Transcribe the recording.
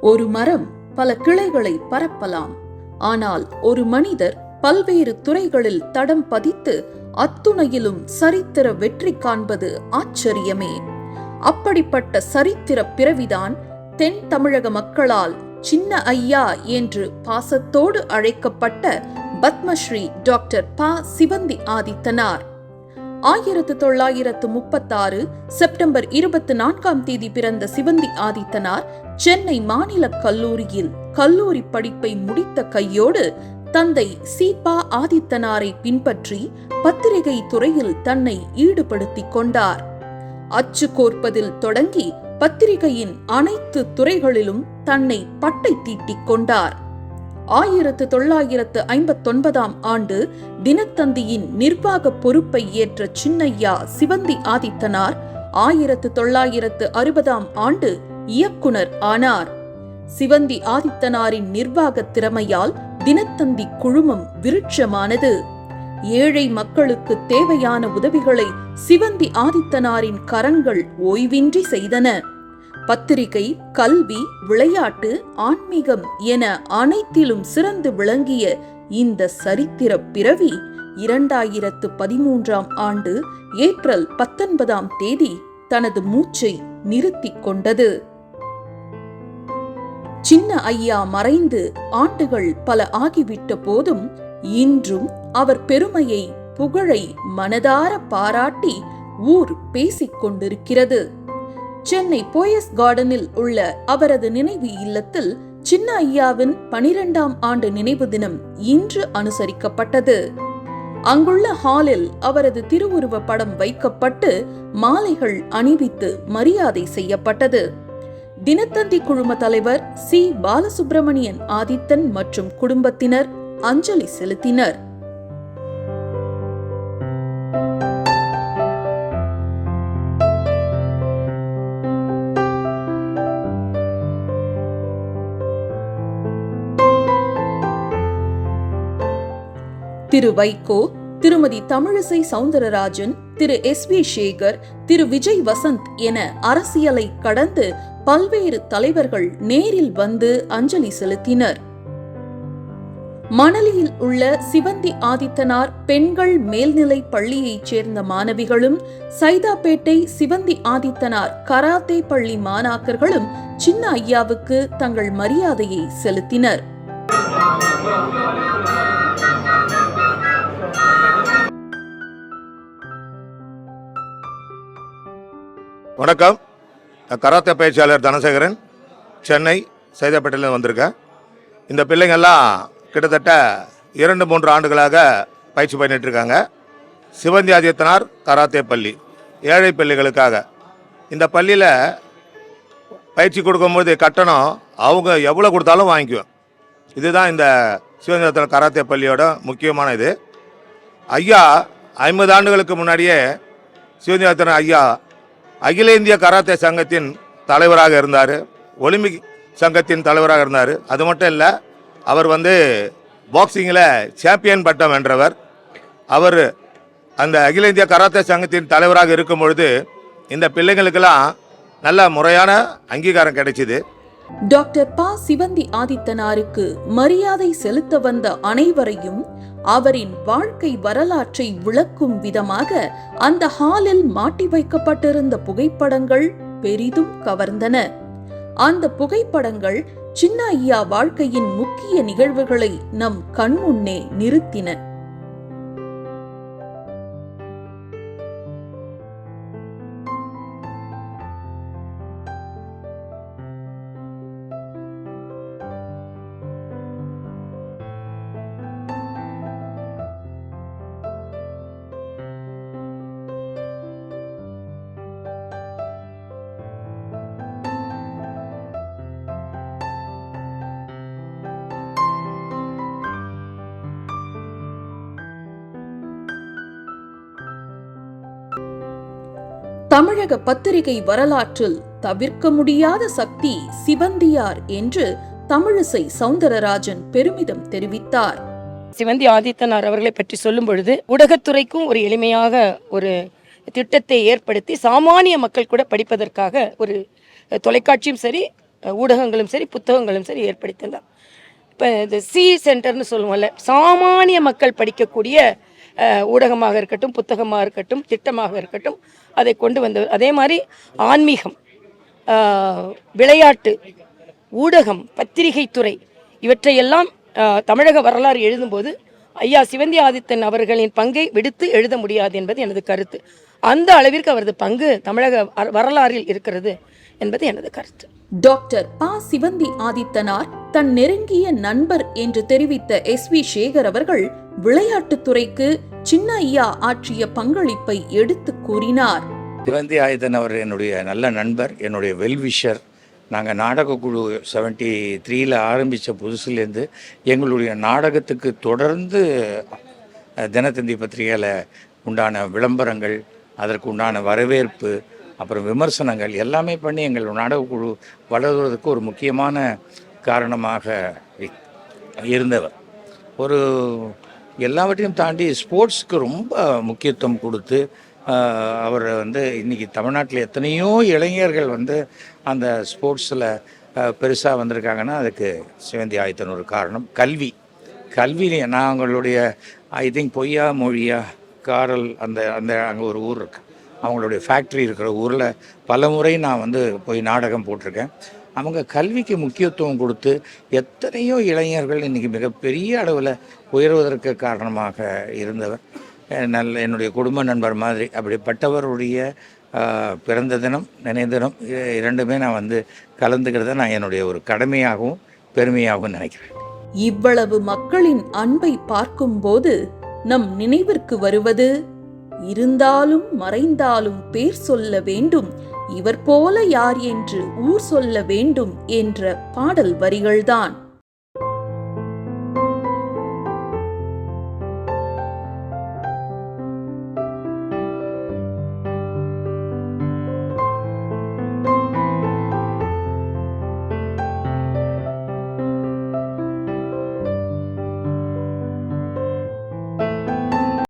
ஒரு மரம் பல கிளைகளை பரப்பலாம். ஆனால் ஒரு மனிதர் பல்வேறு துறைகளில் தடம் பதித்து அத்துணையிலும் சரித்திர வெற்றி காண்பது ஆச்சரியமே. அப்படிப்பட்ட சரித்திர பிறவிதான் தென் தமிழக மக்களால் சின்ன ஐயா என்று பாசத்தோடு அழைக்கப்பட்ட பத்மஸ்ரீ டாக்டர் ப. சிவந்தி ஆதித்தனார். ஆயிரத்து தொள்ளாயிரத்து முப்பத்தாறு செப்டம்பர் இருபத்தி நான்காம் தேதி பிறந்த சிவந்தி ஆதித்தனார் சென்னை மாநில கல்லூரியில் கல்லூரி படிப்பை முடித்த கையோடு தந்தை சீபா ஆதித்தனாரை பின்பற்றி பத்திரிகை துறையில் தன்னை ஈடுபடுத்திக் கொண்டார். அச்சு கோர்ப்பதில் தொடங்கி பத்திரிகையின் அனைத்து துறைகளிலும் தன்னை பட்டை தீட்டிக் கொண்டார். ஆயிரத்து தொள்ளாயிரத்து ஐம்பத்தொன்பதாம் ஆண்டு தினத்தந்தியின் நிர்வாக பொறுப்பை ஏற்ற சின்னையா சிவந்தி ஆதித்தனார் ஆயிரத்து தொள்ளாயிரத்து அறுபதாம் ஆண்டு இயக்குனர் ஆனார். சிவந்தி ஆதித்தனாரின் நிர்வாக திறமையால் தினத்தந்தி குழுமம் விருட்சமானது. ஏழை மக்களுக்கு தேவையான உதவிகளை சிவந்தி ஆதித்தனாரின் கரங்கள் ஓய்வின்றி செய்தன. பத்திரிகை கல்வி விளையாட்டு ஆன்மீகம் என அனைத்திலும் சிறந்து விளங்கிய இந்த சரித்திர பிறவி இரண்டாயிரத்து பதிமூன்றாம் ஆண்டு ஏப்ரல் பத்தொன்பதாம் தேதி தனது மூச்சை நிறுத்திக் கொண்டது. சின்ன ஐயா மறைந்து ஆண்டுகள் பல ஆகிவிட்ட போதும் இன்றும் அவர் பெருமையை புகழை மனதார பாராட்டி ஊர் பேசிக் கொண்டிருக்கிறது. சென்னை போயஸ் கார்டனில் உள்ள அவரது நினைவு இல்லத்தில் சின்ன ஐயாவின் பனிரெண்டாம் ஆண்டு நினைவு தினம் இன்று அனுசரிக்கப்பட்டது. அங்குள்ள ஹாலில் அவரது திருவுருவ படம் வைக்கப்பட்டு மாலைகள் அணிவித்து மரியாதை செய்யப்பட்டது. தினத்தந்தி குழும தலைவர் சி. பாலசுப்பிரமணியன் ஆதித்தன் மற்றும் குடும்பத்தினர் அஞ்சலி செலுத்தினர். திரு வைகோ திருமதி தமிழிசை சவுந்தரராஜன் திரு எஸ் வி சேகர் திரு விஜய் வசந்த் என அரசியலை கடந்து பல்வேறு தலைவர்கள் நேரில் வந்து அஞ்சலி செலுத்தினர். மணலியில் உள்ள சிவந்தி ஆதித்தனார் பெண்கள் மேல்நிலை பள்ளியைச் சேர்ந்த மாணவிகளும் சைதாப்பேட்டை சிவந்தி ஆதித்தனார் கராத்தே பள்ளி மாணாக்கர்களும் சின்ன ஐயாவுக்கு தங்கள் மரியாதையை செலுத்தினர். வணக்கம். கராத்தே பயிற்சியாளர் தனசேகரன். சென்னை சைதாப்பேட்டையில் வந்திருக்கேன். இந்த பிள்ளைங்கள்லாம் கிட்டத்தட்ட இரண்டு மூன்று ஆண்டுகளாக பயிற்சி பண்ணிகிட்ருக்காங்க சிவந்தி ஆதித்தனார் கராத்தே பள்ளி ஏழை பிள்ளைகளுக்காக. இந்த பள்ளியில் பயிற்சி கொடுக்கும்போது கட்டணம் அவங்க எவ்வளோ கொடுத்தாலும் வாங்கிக்குவேன். இதுதான் இந்த சிவந்தி கராத்தே பள்ளியோட முக்கியமான இது. ஐயா ஐம்பது ஆண்டுகளுக்கு முன்னாடியே சிவந்தி ஐயா அகில இந்திய கராத்தே சங்கத்தின் தலைவராக இருந்தார். ஒலிம்பிக் சங்கத்தின் தலைவராக இருந்தார். அது மட்டும் இல்லை அவர் வந்து பாக்ஸிங்கில் சாம்பியன் பட்டம் வென்றவர். அவர் அந்த அகில இந்திய கராத்தே சங்கத்தின் தலைவராக இருக்கும் பொழுது இந்த பிள்ளைங்களுக்கெல்லாம் நல்ல முறையான அங்கீகாரம் கிடைச்சிது. டாக்டர் ப. சிவந்தி ஆதித்தனாருக்கு மரியாதை செலுத்த வந்த அனைவரையும் அவரின் வாழ்க்கை வரலாற்றை விளக்கும் விதமாக அந்த ஹாலில் மாட்டி வைக்கப்பட்டிருந்த புகைப்படங்கள் பெரிதும் கவர்ந்தன. அந்த புகைப்படங்கள் சின்ன ஐயா வாழ்க்கையின் முக்கிய நிகழ்வுகளை நம் கண்முன்னே நிறுத்தின. தமிழக பத்திரிகை வரலாற்றில் தவிர்க்க முடியாத சக்தி சிவந்தியார் என்று தமிழிசை சவுந்தரராஜன் பெருமிதம் தெரிவித்தார். சிவந்தி ஆதித்தனார் அவர்களை பற்றி சொல்லும் பொழுது ஊடகத்துறைக்கும் ஒரு எளிமையாக ஒரு திட்டத்தை ஏற்படுத்தி சாமானிய மக்கள் கூட படிப்பதற்காக ஒரு தொலைக்காட்சியும் சரி ஊடகங்களும் சரி புத்தகங்களும் சரி ஏற்படுத்தியிருந்தார் இப்போ இந்த சி சென்டர்னு சொல்லுவோம்ல சாமானிய மக்கள் படிக்கக்கூடிய ஊடகமாக இருக்கட்டும் புத்தகமாக இருக்கட்டும் திட்டமாக இருக்கட்டும் அதை கொண்டு வந்தவர். அதே மாதிரி ஆன்மீகம் விளையாட்டு ஊடகம் பத்திரிகை துறை இவற்றையெல்லாம் தமிழக வரலாறு எழுதும்போது ஐயா சிவந்தி ஆதித்தன் அவர்களின் பங்கை விடுத்து எழுத முடியாது என்பது எனது கருத்து. அந்த அளவிற்கு அவரது பங்கு தமிழக வரலாறில் இருக்கிறது என்பது எனது கருத்து. டாக்டர் பா. சிவந்தி ஆதித்தனார் தன் நெருங்கிய நண்பர் என்று தெரிவித்த எஸ் வி. சேகர் அவர்கள் விளையாட்டுத்துறைக்கு சின்ன ஐயா ஆற்றிய பங்களிப்பை எடுத்து கூறினார். சிவந்தி ஆயுதன் அவர் என்னுடைய நல்ல நண்பர் என்னுடைய வெல்விஷர் நாங்கள் நாடகக்குழு செவன்ட்டி த்ரீயில் ஆரம்பித்த புதுசுலேருந்து எங்களுடைய நாடகத்துக்கு தொடர்ந்து தினத்தந்தி பத்திரிகையில் உண்டான விளம்பரங்கள் அதற்கு உண்டான வரவேற்பு அப்புறம் விமர்சனங்கள் எல்லாமே பண்ணி எங்கள் நாடகக்குழு வளர்வதற்கு ஒரு முக்கியமான காரணமாக இருந்தவர். ஒரு எல்லாவற்றையும் தாண்டி ஸ்போர்ட்ஸ்க்கு ரொம்ப முக்கியத்துவம் கொடுத்து அவர் வந்து இன்னைக்கு தமிழ்நாட்டில் எத்தனையோ இளைஞர்கள் வந்து அந்த ஸ்போர்ட்ஸில் பெருசாக வந்திருக்காங்கன்னா அதுக்கு சிவந்தி ஆயத்தன் ஒரு காரணம். கல்வி. கல்வியிலே நாங்களுடைய ஐ திங்க் பொய்யா மொழியா காரல் அந்த அந்த அங்கே ஒரு ஊர் இருக்கு. அவங்களுடைய ஃபேக்ட்ரி இருக்கிற ஊரில் பல முறை நான் வந்து போய் நாடகம் போட்டிருக்கேன். அவங்க கல்விக்கு முக்கியத்துவம் கொடுத்து எத்தனையோ இளைஞர்கள் இன்றைக்கி மிகப்பெரிய அளவில் உயர்வதற்கு காரணமாக இருந்தவர். நல்ல என்னுடைய குடும்ப நண்பர் மாதிரி அப்படிப்பட்டவருடைய பிறந்த தினம் நினைவு தினம் இரண்டுமே நான் வந்து கலந்துக்கிறத நான் என்னுடைய ஒரு கடமையாகவும் பெருமையாகவும் நினைக்கிறேன். இவ்வளவு மக்களின் அன்பை பார்க்கும்போது நம் நினைவிற்கு வருவது இருந்தாலும் மறைந்தாலும் பேர் சொல்ல வேண்டும். இவர் போல யார் என்று ஊர் சொல்ல வேண்டும் என்ற பாடல் வரிகள்தான்.